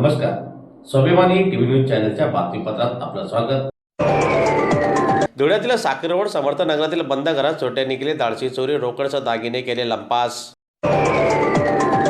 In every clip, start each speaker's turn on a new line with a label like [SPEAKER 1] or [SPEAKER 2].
[SPEAKER 1] नमस्कार. स्वाभिमानी TV news चॅनलच्या बातमीपत्रात आपलं स्वागत. धुळ्यातील साखरवड समर्थ नगरातील बंद घरात चोरट्यांनी केली दाळशी चोरी रोकडचा दागिने केले लंपास.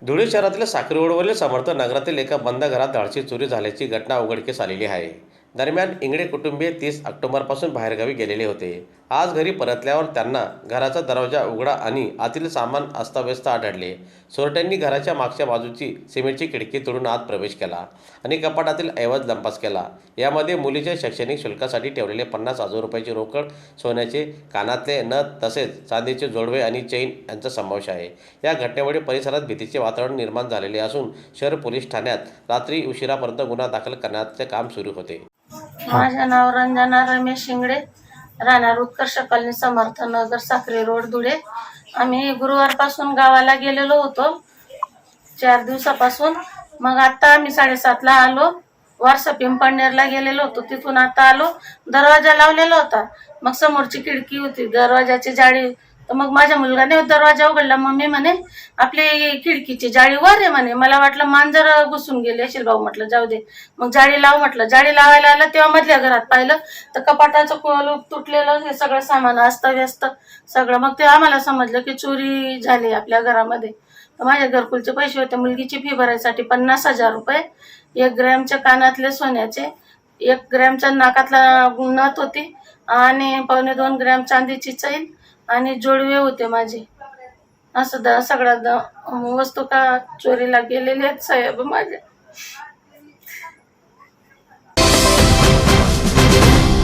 [SPEAKER 1] धुळे शहरातील साखरवडवरील समर्थ नगरातील एका बंद घरात धाडसी चोरी झाल्याची घटना उघडकीस आलेली आहे. दरम्यान इंगडे कुटुंबीय तीस ऑक्टोबरपासून बाहेरगावी गेलेले होते. आज घरी परतल्यावर त्यांना घराचा दरवाजा उघडा आणि आतील सामान अस्ताव्यस्त आढळले. चोरट्यांनी घराच्या मागच्या बाजूची सिमेंटची खिडकी तोडून आत प्रवेश केला आणि कपाटातील ऐवज लंपास केला. यामध्ये मुलीच्या शैक्षणिक शुल्कासाठी ठेवलेले पन्नास हजार रुपयाची रोकड सोन्याचे कानातले नथ तसेच चांदीचे जोडवे आणि चैन यांचा समावेश आहे. या घटनेमुळे परिसरात भीतीचे वातावरण निर्माण झालेले असून शहर पोलीस ठाण्यात रात्री उशिरापर्यंत गुन्हा दाखल करण्याचे काम सुरू होते.
[SPEAKER 2] माझं नाव रंजना रमेश शिंगडे. राहणार उत्कर्ष कॉलनी समर्थ नगर साखरे रोड धुळे. आम्ही गुरुवारपासून गावाला गेलेलो होतो. चार दिवसापासून. मग आता आम्ही साडेसातला आलो. वारसा पिंपळनेरला गेलेलो होतो. तिथून आता आलो. दरवाजा लावलेला होता. मग समोरची खिडकी होती. दरवाजाची जाळी तर मग माझ्या मुलगाने दरवाजा उघडला. मम्मी म्हणे आपली खिडकीची जाळी वर आहे म्हणे. मला वाटलं मांजर घुसून गेले असेल भाऊ म्हटलं जाऊ दे. मग जाळी लाव म्हटलं. जाळी लावायला आलं तेव्हा मधल्या घरात पाहिलं तर कपाटाचं कोल तुटलेलं हे सगळं सामान व्यस्त सगळं. मग ते आम्हाला समजलं की चोरी झाली आपल्या घरामध्ये. तर माझ्या घरकुलचे पैसे होते. मुलगीची फी भरायसाठी पन्नास हजार रुपये. एक ग्रॅमच्या कानातले सोन्याचे. एक ग्रॅमच्या नाकातला नथ होती. आणि पावणे दोन ग्रॅम चांदीची चैन. आणि जोडवे होते माझे. असं द सगळ्या द वस्तू का चोरीला गेलेले आहेत साहेब माझ्या?